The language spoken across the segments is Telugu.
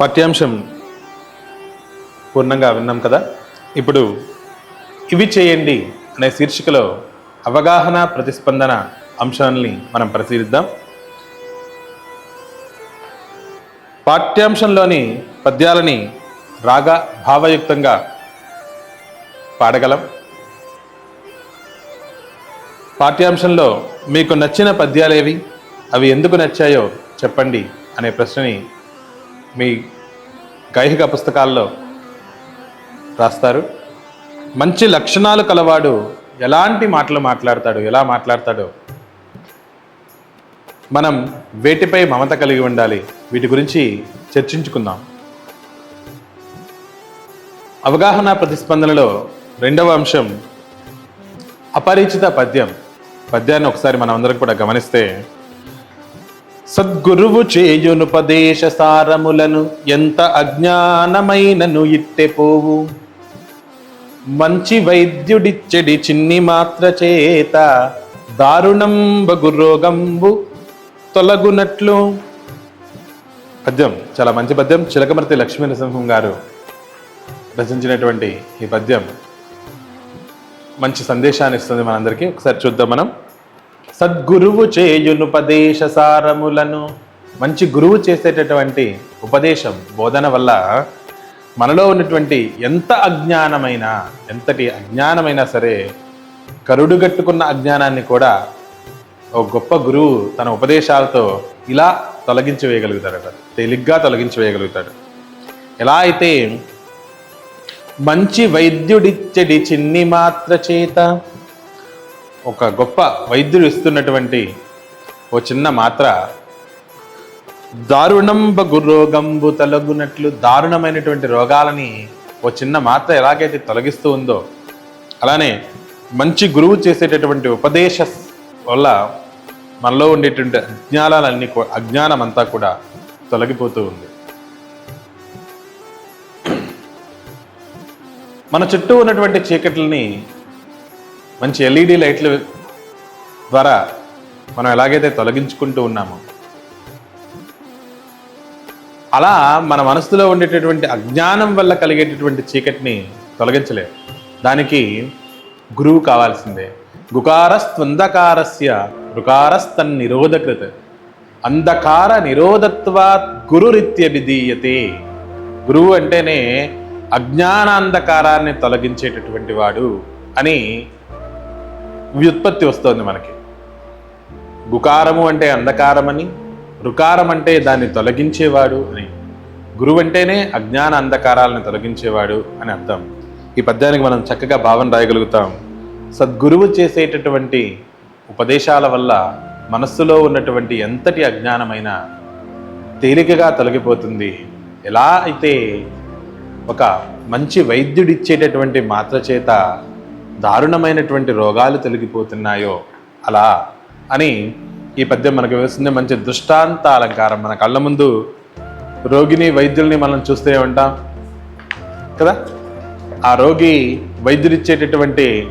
పాఠ్యాంశం పూర్ణంగా విన్నాం కదా? ఇప్పుడు ఇవి చేయండి అనే శీర్షికలో అవగాహన ప్రతిస్పందన అంశాన్ని మనం పరిశీలిద్దాం. పాఠ్యాంశంలోని పద్యాలని రాగ భావయుక్తంగా పాడగలం. పాఠ్యాంశంలో మీకు నచ్చిన పద్యాలేవి? అవి ఎందుకు నచ్చాయో చెప్పండి అనే ప్రశ్నని మీ గైహిక పుస్తకాల్లో రాస్తారు. మంచి లక్షణాలు కలవాడు ఎలాంటి మాటలు మాట్లాడతాడు ఎలా మాట్లాడతాడో మనం వేటిపై మమత కలిగి ఉండాలి వీటి గురించి చర్చించుకుందాం. అవగాహన ప్రతిస్పందనలో రెండవ అంశం అపరిచిత పద్యం. పద్యాన్ని ఒకసారి మనం అందరం కూడా గమనిస్తే సద్గురువు చేయునుపదేశ సారములను ఎంత అజ్ఞానమైనను ఇట్టె పోవు. మంచి వైద్యుడిచ్చడి చిన్ని మాత్ర చేత దారుణం బగురోగంబు తొలగునట్లు. పద్యం చాలా మంచి పద్యం. చిలకమర్తి లక్ష్మీ నరసింహం గారు రచించినటువంటి ఈ పద్యం మంచి సందేశాన్ని ఇస్తుంది మనందరికీ. ఒకసారి చూద్దాం మనం. సద్గురువు చేయునుపదేశ సారములను. మంచి గురువు చేసేటటువంటి ఉపదేశం బోధన వల్ల మనలో ఉన్నటువంటి ఎంత అజ్ఞానమైన ఎంతటి అజ్ఞానమైనా సరే కరుడుగట్టుకున్న అజ్ఞానాన్ని కూడా ఒక గొప్ప గురువు తన ఉపదేశాలతో ఇలా తొలగించి వేయగలుగుతాడట తేలిగ్గా తొలగించి వేయగలుగుతాడు. ఎలా అయితే మంచి వైద్యుడిచ్చడి చిన్ని మాత్ర చేత ఒక గొప్ప వైద్యుడు ఇస్తున్నటువంటి ఓ చిన్న మాత్ర. దారుణంబగు రోగంబు తొలగునట్లు దారుణమైనటువంటి రోగాలని ఓ చిన్న మాత్ర ఎలాగైతే తొలగిస్తూ ఉందో అలానే మంచి గురువు చేసేటటువంటి ఉపదేశ వల్ల మనలో ఉండేటువంటి అజ్ఞానాలన్నీ అజ్ఞానం అంతా కూడా తొలగిపోతూ ఉంది. మన చుట్టూ ఉన్నటువంటి చీకట్లని మంచి ఎల్ఈడి లైట్ల ద్వారా మనం ఎలాగైతే తొలగించుకుంటూ ఉన్నామో అలా మన మనసులో ఉండేటటువంటి అజ్ఞానం వల్ల కలిగేటటువంటి చీకటిని తొలగించలేము. దానికి గురువు కావాల్సిందే. గుకారస్త్వంధకారస్య రుకారస్తన్ నిరోధకృత్ అంధకార నిరోధత్వాత్ గురురిత్యభిధీయతే. గురువు అంటేనే అజ్ఞానాంధకారాన్ని తొలగించేటటువంటి వాడు అని వ్యుత్పత్తి వస్తుంది మనకి. గుకారము అంటే అంధకారమని రుకారం అంటే దాన్ని తొలగించేవాడు అని. గురువు అంటేనే అజ్ఞాన అంధకారాలను తొలగించేవాడు అని అర్థం. ఈ పద్యానికి మనం చక్కగా భావన రాయగలుగుతాం. సద్గురువు చేసేటటువంటి ఉపదేశాల వల్ల మనస్సులో ఉన్నటువంటి ఎంతటి అజ్ఞానమైన తేలికగా తొలగిపోతుంది. ఎలా అయితే ఒక మంచి వైద్యుడిచ్చేటటువంటి మాత్ర చేత దారుణమైనటువంటి రోగాలు తొలగిపోతున్నాయో అలా అని ఈ పద్యం మనకు వేస్తుంది. మంచి దృష్టాంత అలంకారం. మన కళ్ళ ముందు రోగిని వైద్యుల్ని మనం చూస్తూనే ఉంటాం కదా? ఆ రోగి వైద్యుడిచ్చేటటువంటి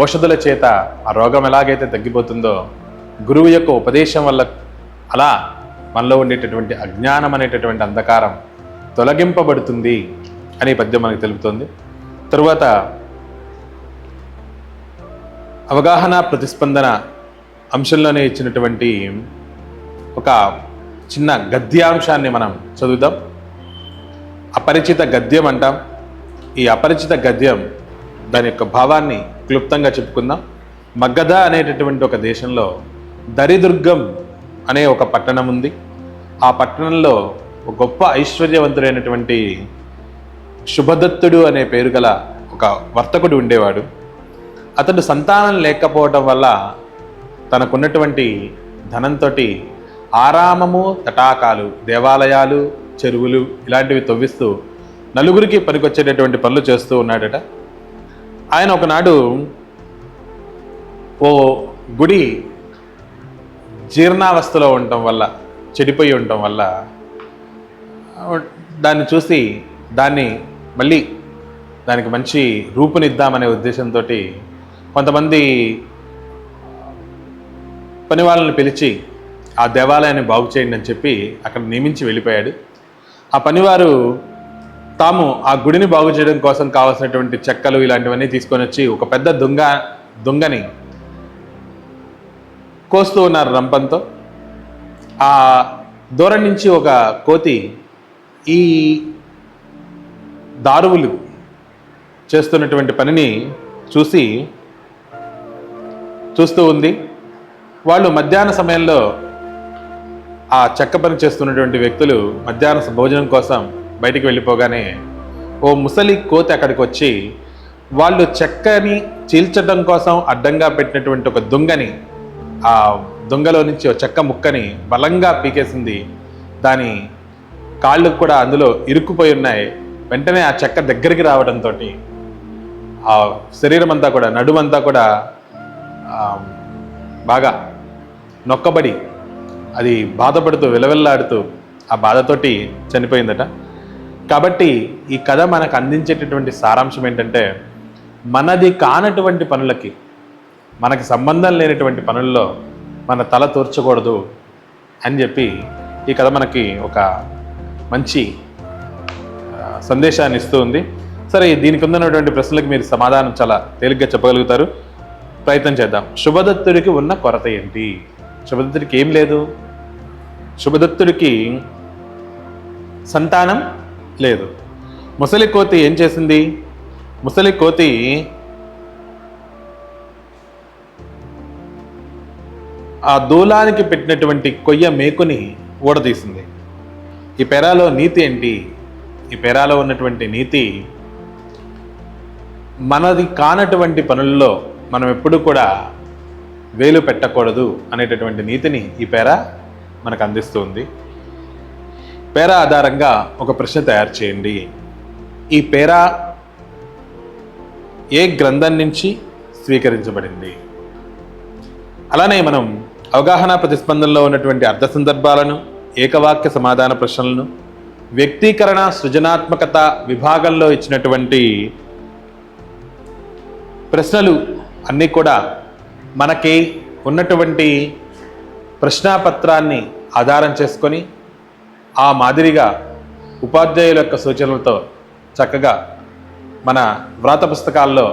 ఔషధుల చేత ఆ రోగం ఎలాగైతే తగ్గిపోతుందో గురువు యొక్క ఉపదేశం వల్ల అలా మనలో ఉండేటటువంటి అజ్ఞానం అనేటటువంటి అంధకారం తొలగింపబడుతుంది అనే పద్యం మనకు తెలుపుతుంది. తరువాత అవగాహన ప్రతిస్పందన అంశంలోనే ఇచ్చినటువంటి ఒక చిన్న గద్యాంశాన్ని మనం చదువుదాం. అపరిచిత గద్యం అంటాం. ఈ అపరిచిత గద్యం దాని యొక్క భావాన్ని క్లుప్తంగా చెప్పుకుందాం. మగ్గధ అనేటటువంటి ఒక దేశంలో దరిదుర్గం అనే ఒక పట్టణం ఉంది. ఆ పట్టణంలో ఒక గొప్ప ఐశ్వర్యవంతుడైనటువంటి శుభదత్తుడు అనే పేరు గల ఒక వర్తకుడు ఉండేవాడు. అతడు సంతానం లేకపోవటం వల్ల తనకున్నటువంటి ధనంతో ఆరామము తటాకాలు దేవాలయాలు చెరువులు ఇలాంటివి తవ్విస్తూ నలుగురికి పనికొచ్చేటటువంటి పనులు చేస్తూ ఉన్నాడట. ఆయన ఒకనాడు ఓ గుడి జీర్ణావస్థలో ఉండటం వల్ల చెడిపోయి ఉండటం వల్ల దాన్ని చూసి దాన్ని మళ్ళీ దానికి మంచి రూపునిద్దామనే ఉద్దేశంతో కొంతమంది పని వాళ్ళని పిలిచి ఆ దేవాలయాన్ని బాగు చేయండి అని చెప్పి అక్కడ నియమించి వెళ్ళిపోయాడు. ఆ పనివారు తాము ఆ గుడిని బాగు చేయడం కోసం కావాల్సినటువంటి చెక్కలు ఇలాంటివన్నీ తీసుకొని వచ్చి ఒక పెద్ద దొంగ దొంగని కోస్తూ ఉన్నారు రంపంతో. ఆ దూరం నుంచి ఒక కోతి ఈ దారువులు చేస్తున్నటువంటి పనిని చూసి చూస్తూ ఉంది. వాళ్ళు మధ్యాహ్న సమయంలో ఆ చెక్క పని చేస్తున్నటువంటి వ్యక్తులు మధ్యాహ్న భోజనం కోసం బయటికి వెళ్ళిపోగానే ఓ ముసలి కోతి అక్కడికి వచ్చి వాళ్ళు చెక్కని చీల్చడం కోసం అడ్డంగా పెట్టినటువంటి ఒక దొంగని ఆ దొంగలో నుంచి ఒక చెక్క ముక్కని బలంగా పీకేసింది. దాని కాళ్ళు కూడా అందులో ఇరుక్కుపోయి ఉన్నాయి. వెంటనే ఆ చెక్క దగ్గరికి రావడంతో ఆ శరీరం అంతా కూడా నడుమంతా కూడా బాగా నొక్కబడి అది బాధపడుతూ విలవిల్లాడుతూ ఆ బాధతోటి చనిపోయిందట. కాబట్టి ఈ కథ మనకు అందించేటటువంటి సారాంశం ఏంటంటే మనది కానటువంటి పనులకి మనకి సంబంధం లేనటువంటి పనుల్లో మన తల తూర్చకూడదు అని చెప్పి ఈ కథ మనకి ఒక మంచి సందేశాన్ని ఇస్తూ ఉంది. సరే దీనికి ఉన్నటువంటి ప్రశ్నలకు మీరు సమాధానం చాలా తేలిగ్గా చెప్పగలుగుతారు. ప్రయత్నం చేద్దాం. శుభదత్తుడికి ఉన్న కొరత ఏంటి? శుభదత్తుడికి ఏం లేదు? శుభదత్తుడికి సంతానం లేదు. ముసలి కోతి ఏం చేసింది? ముసలి కోతి ఆ దూలానికి పెట్టినటువంటి కొయ్య మేకుని ఊడదీసింది. ఈ పెరాలో నీతి ఏంటి? ఈ పెరాలో ఉన్నటువంటి నీతి మనది కానటువంటి పనుల్లో మనం ఎప్పుడు కూడా వేలు పెట్టకూడదు అనేటటువంటి నీతిని ఈ పేర మనకు అందిస్తుంది. పేర ఆధారంగా ఒక ప్రశ్న తయారు చేయండి. ఈ పేర ఏ గ్రంథం నుంచి స్వీకరించబడింది? అలానే మనం అవగాహన ప్రతిస్పందనలో ఉన్నటువంటి అర్థ సందర్భాలను ఏకవాక్య సమాధాన ప్రశ్నలను వ్యక్తీకరణ సృజనాత్మకత విభాగంలో ఇచ్చినటువంటి ప్రశ్నలు అన్నీ కూడా మనకి ఉన్నటువంటి ప్రశ్నాపత్రాన్ని ఆధారం చేసుకొని ఆ మాదిరిగా ఉపాధ్యాయుల యొక్క సూచనలతో చక్కగా మన వ్రాత పుస్తకాల్లో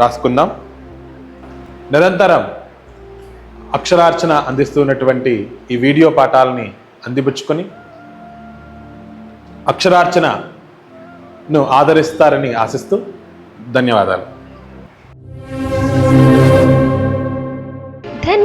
రాసుకుందాం. నిరంతరం అక్షరార్చన అందిస్తున్నటువంటి ఈ వీడియో పాఠాలని అందిపుచ్చుకొని అక్షరార్చనను ఆదరిస్తారని ఆశిస్తూ ధన్యవాదాలు.